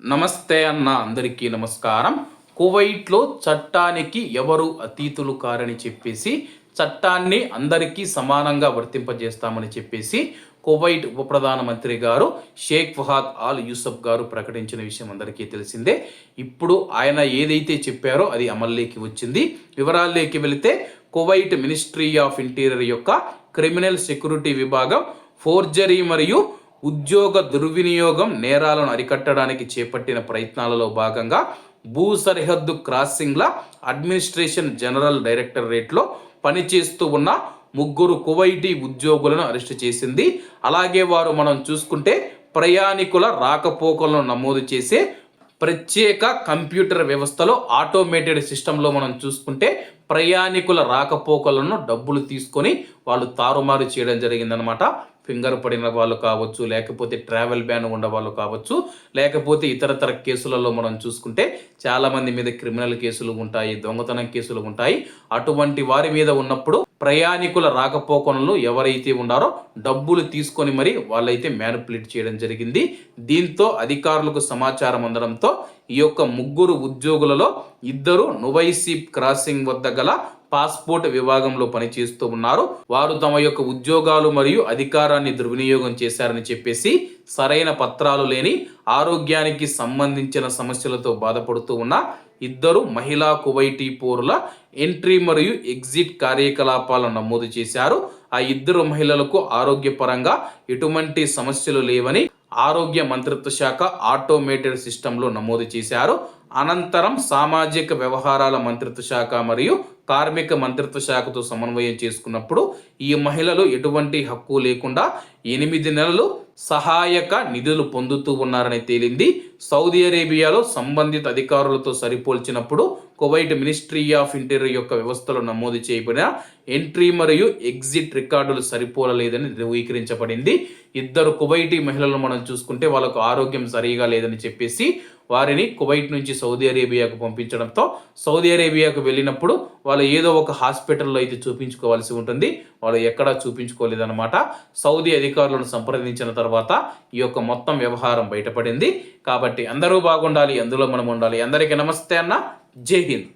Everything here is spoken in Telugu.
నమస్తే అన్న అందరికీ నమస్కారం. కువైట్లో చట్టానికి ఎవరు అతీతులు కారని చెప్పేసి చట్టాన్ని అందరికీ సమానంగా వర్తింపజేస్తామని చెప్పేసి కువైట్ ఉప ప్రధానమంత్రి గారు షేక్ ఫహాద్ ఆల్ యూసఫ్ గారు ప్రకటించిన విషయం అందరికీ తెలిసిందే. ఇప్పుడు ఆయన ఏదైతే చెప్పారో అది అమల్లోకి వచ్చింది. వివరాల్లోకి వెళితే కువైట్ మినిస్ట్రీ ఆఫ్ ఇంటీరియర్ యొక్క క్రిమినల్ సెక్యూరిటీ విభాగం ఫోర్జరీ మరియు ఉద్యోగ దుర్వినియోగం నేరాలను అరికట్టడానికి చేపట్టిన ప్రయత్నాలలో భాగంగా భూ సరిహద్దు క్రాసింగ్ల అడ్మినిస్ట్రేషన్ జనరల్ డైరెక్టరేట్లో పనిచేస్తూ ఉన్న ముగ్గురు కువైటీ ఉద్యోగులను అరెస్టు చేసింది. అలాగే వారు మనం చూసుకుంటే ప్రయాణికుల రాకపోకలను నమోదు చేసే ప్రత్యేక కంప్యూటర్ వ్యవస్థలో ఆటోమేటెడ్ సిస్టంలో మనం చూసుకుంటే ప్రయాణికుల రాకపోకలను డబ్బులు తీసుకొని వాళ్ళు తారుమారు చేయడం జరిగిందనమాట ఫింగర్ పడిన వాళ్ళు కావచ్చు లేకపోతే ట్రావెల్ బ్యాన్ ఉన్న వాళ్ళు కావచ్చు లేకపోతే ఇతరతర కేసులలో మనం చూసుకుంటే చాలామంది మీద క్రిమినల్ కేసులు ఉంటాయి దొంగతనం కేసులు ఉంటాయి. అటువంటి వారి మీద ఉన్నప్పుడు ప్రయాణికుల రాకపోకలను ఎవరైతే ఉన్నారో డబ్బులు తీసుకొని మరి వాళ్ళైతే మ్యానుపులేట్ చేయడం జరిగింది. దీంతో అధికారులకు సమాచారం అందడంతో ఈ యొక్క ముగ్గురు ఉద్యోగులలో ఇద్దరు నువైసీప్ క్రాసింగ్ వద్ద గల పాస్పోర్ట్ విభాగంలో పనిచేస్తూ ఉన్నారు. వారు తమ యొక్క ఉద్యోగాలు మరియు అధికారాన్ని దుర్వినియోగం చేశారని చెప్పేసి సరైన పత్రాలు లేని ఆరోగ్యానికి సంబంధించిన సమస్యలతో బాధపడుతూ ఉన్న ఇద్దరు మహిళా కువైటీ పౌరుల ఎంట్రీ మరియు ఎగ్జిట్ కార్యకలాపాలను నమోదు చేశారు. ఆ ఇద్దరు మహిళలకు ఆరోగ్యపరంగా ఎటువంటి సమస్యలు లేవని ఆరోగ్య మంత్రిత్వ శాఖ ఆటోమేటెడ్ సిస్టంలో నమోదు చేశారు. అనంతరం సామాజిక వ్యవహారాల మంత్రిత్వ శాఖ మరియు కార్మిక మంత్రిత్వ శాఖతో సమన్వయం చేసుకున్నప్పుడు ఈ మహిళలు ఎటువంటి హక్కు లేకుండా ఎనిమిది నెలలు సహాయక నిధులు పొందుతూ ఉన్నారని తేలింది. సౌదీ అరేబియాలో సంబంధిత అధికారులతో సరిపోల్చినప్పుడు కువైట్ మినిస్ట్రీ ఆఫ్ ఇంటీరియర్ యొక్క వ్యవస్థలో నమోదు చేయబడిన ఎంట్రీ మరియు ఎగ్జిట్ రికార్డులు సరిపోలలేదని ధృవీకరించబడింది. ఇద్దరు కువైటీ మహిళలను మనం చూసుకుంటే వాళ్ళకు ఆరోగ్యం సరిగా లేదని చెప్పేసి వారిని కువైట్ నుంచి సౌదీ అరేబియాకు పంపించడంతో సౌదీ అరేబియాకు వెళ్ళినప్పుడు వాళ్ళు ఏదో ఒక హాస్పిటల్లో అయితే చూపించుకోవాల్సి ఉంటుంది. వాళ్ళు ఎక్కడా చూపించుకోలేదన్నమాట. సౌదీ అధికారులను సంప్రదించిన తర్వాత ఈ యొక్క మొత్తం వ్యవహారం బయటపడింది. కాబట్టి అందరూ బాగుండాలి అందులో మనం ఉండాలి. అందరికీ నమస్తే అన్న. జై హింద్.